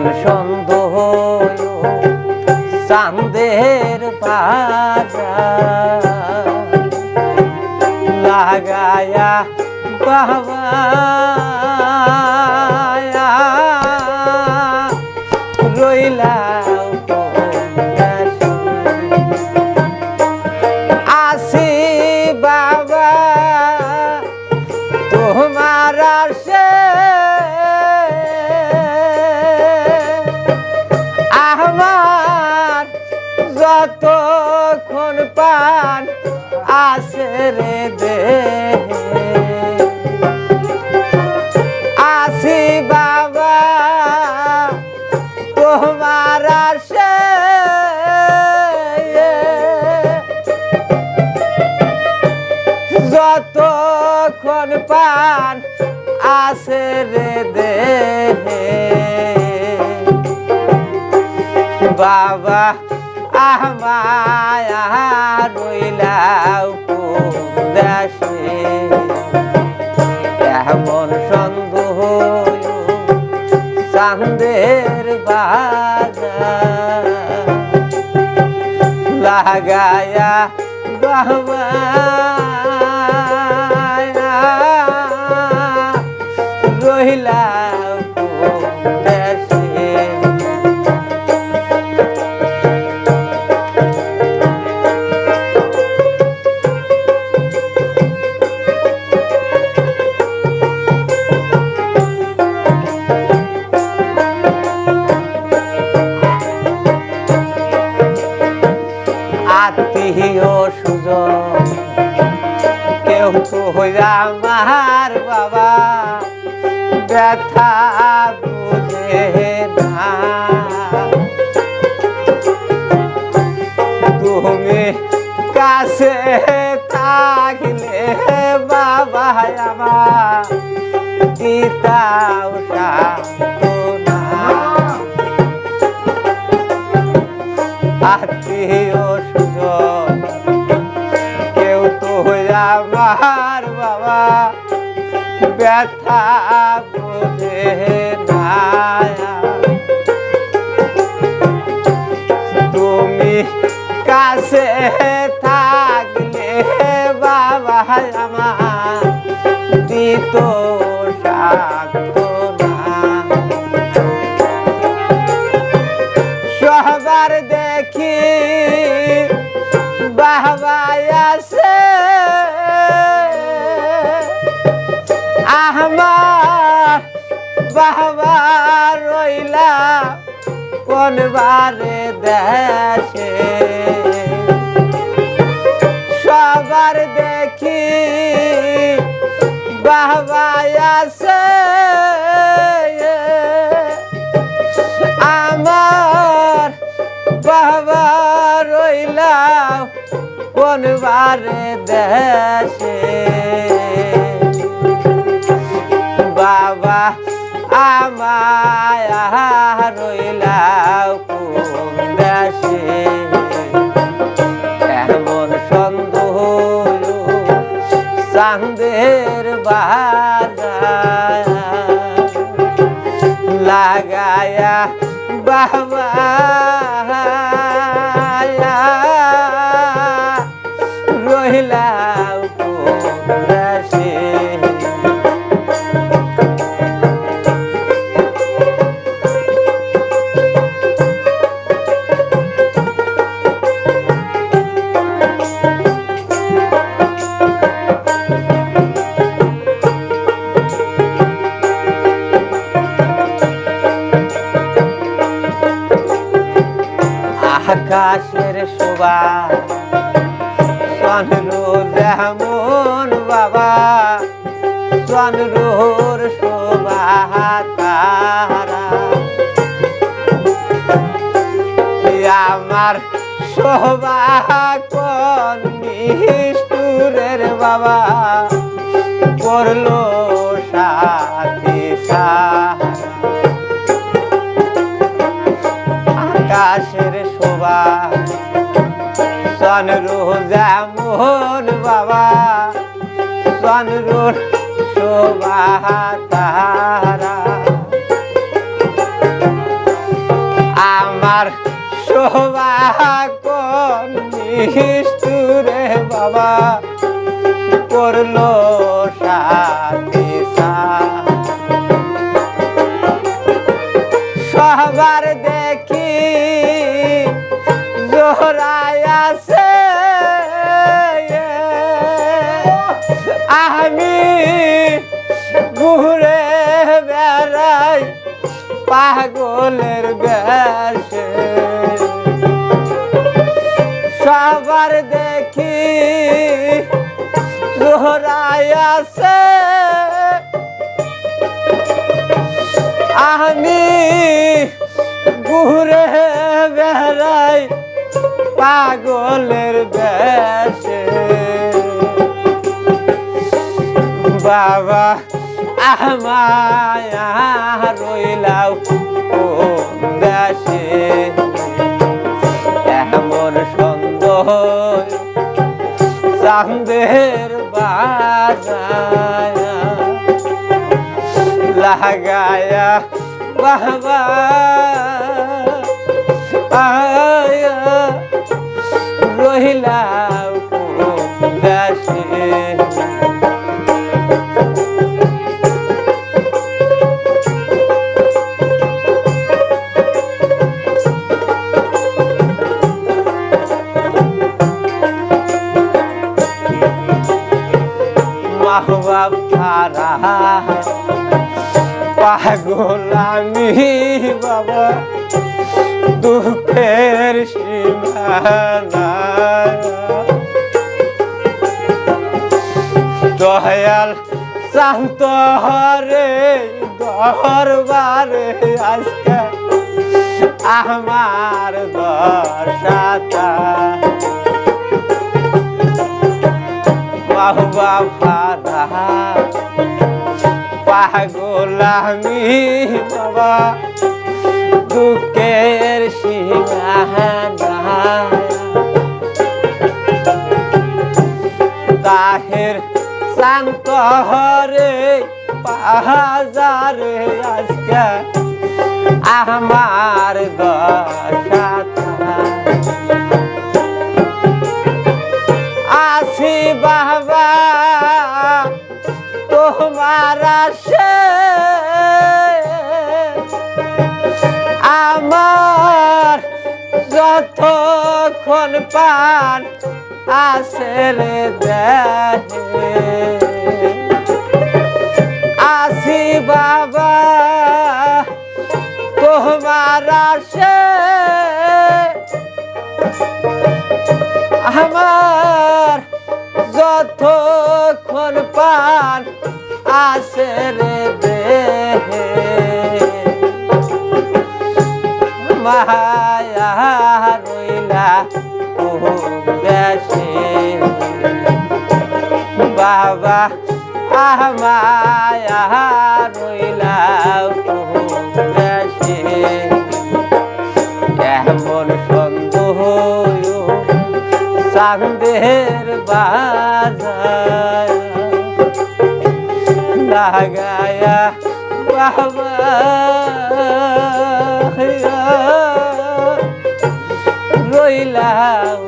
এমন সন্দেহ চান্দের লাগায়া বাবা রইলাম যতক্ষণ পান আসে দে। আসি বাবা তোমার আসে। যতক্ষণ পান আসে রে দে। বাবা আমায় রইলাও দেশে এমন সন্দেহ চাঁদের বাজার লাগায়া হইয়া আমার বাবা ব্যথা বুঝে না। তুমি কাছে থাকলে বাবা আমার পিতাও না। কাছে থাকলে বাবা আমার দিত সবার দেখি বাহবাই আছে আমার বাহবা রইলা কোন বারে দেশে। সবার দেখি বাহবাই আছে। আমার বাবা রইলা কোন বারে দেশে বাজার লাগায়া বাবা আকাশের শোভা। চন্দ্র যেমন বাবা চন্দ্রর শোভা তারা আমার শোভা কোন নিষ্ঠুরের বাবা করল সাথে সাহারা সন রোজা মোহন বাবা সন রোজ শোভা তাহারা। আমার শোভা কোন নিষ্ঠুরে বাবা, করল সার আমি ঘুরে বেড়াই পাগলের বেশে। সবার দেখি জোহরায় আছে। আমি ঘুরে বেড়াই পাগলের বেশে। বাবা আমায় রইলাও ও দেশে এমন সুন্দর চাঁদের বাজায়া লাগায়া বাবা। মাহবা তারা পাগল বাবা দুঃখের দয়াল শান্ত হরে দরবারে আজকে আমার বাহুবা ফাদা পাগল আমি বাবা দুঃখের সীমানা। তাহের শান্ত হরে পাহাজারে আজকে আমার দশাতা তোমার আসে। আমার যতক্ষণ পান আসে রে আসি বাবা তোমার আসে। আমার যতক্ষণ পান আসে রে দেহে মায়া রইলা ও বেশে। বাবা আমায়া রইলা ও বেশে। এমন সন্দেহ চাঁদের বাজার। লাগায়া বাবা রইলাম